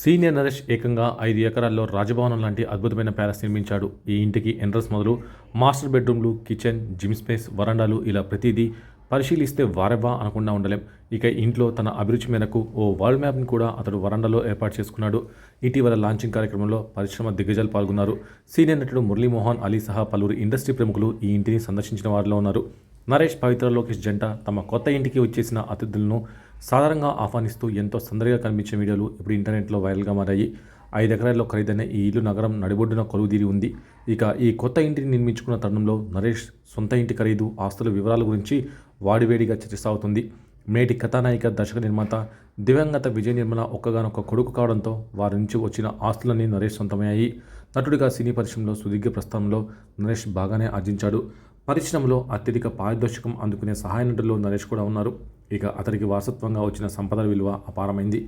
Senior Naresh ఏకంగా ఐదు ఎకరాల్లో రాజభవనం లాంటి అద్భుతమైన ప్యాలెస్ నిర్మించాడు. ఈ ఇంటికి ఎంట్రన్స్ మొదలు మాస్టర్ బెడ్రూమ్లు కిచెన్ జిమ్ స్పేస్ వరండాలు ఇలా ప్రతిదీ పరిశీలిస్తే వారెవ్వా అనకుండా ఉండలేం. ఇక ఇంట్లో తన అభిరుచి మేరకు ఓ వరల్డ్ మ్యాప్ని కూడా అతడు వరండాలో ఏర్పాటు చేసుకున్నాడు. ఇటీవల లాంచింగ్ కార్యక్రమంలో పరిశ్రమ దిగ్గజాలు పాల్గొన్నారు. సీనియర్ నటుడు మురళీమోహన్ అలీ సహా పలువురు ఇండస్ట్రీ ప్రముఖులు ఈ ఇంటిని సందర్శించిన వారిలో ఉన్నారు. నరేష్ పవిత్ర లోకేష్ జంట తమ కొత్త ఇంటికి వచ్చేసిన అతిథులను సాధారణంగా ఆహ్వానిస్తూ ఎంతో సందడిగా కనిపించే వీడియోలు ఇప్పుడు ఇంటర్నెట్లో వైరల్గా మారాయి. ఐదు ఎకరాల్లో ఖరీదైన ఈ ఇల్లు నగరం నడిబొడ్డున కొలువుదీరి ఉంది. ఇక ఈ కొత్త ఇంటిని నిర్మించుకున్న తరుణంలో నరేష్ సొంత ఇంటి ఖరీదు ఆస్తుల వివరాల గురించి వాడివేడిగా చర్చ సాగుతుంది నేటి కథానాయిక దర్శక నిర్మాత దివంగత విజయ నిర్మల ఒక్కగానొక్క కొడుకు కావడంతో వారి నుంచి వచ్చిన ఆస్తులన్నీ నరేష్ సొంతమయ్యాయి. నటుడిగా సినీ పరిశ్రమలో సుదీర్ఘ ప్రస్థానంలో నరేష్ బాగానే ఆర్జించాడు. పరిశ్రమలో అత్యధిక పారితోషికం అందుకునే సహాయ నటుల్లో నరేష్ కూడా ఉన్నారు. ఇక అతనికి వారసత్వంగా వచ్చిన సంపదల విలువ అపారమైంది.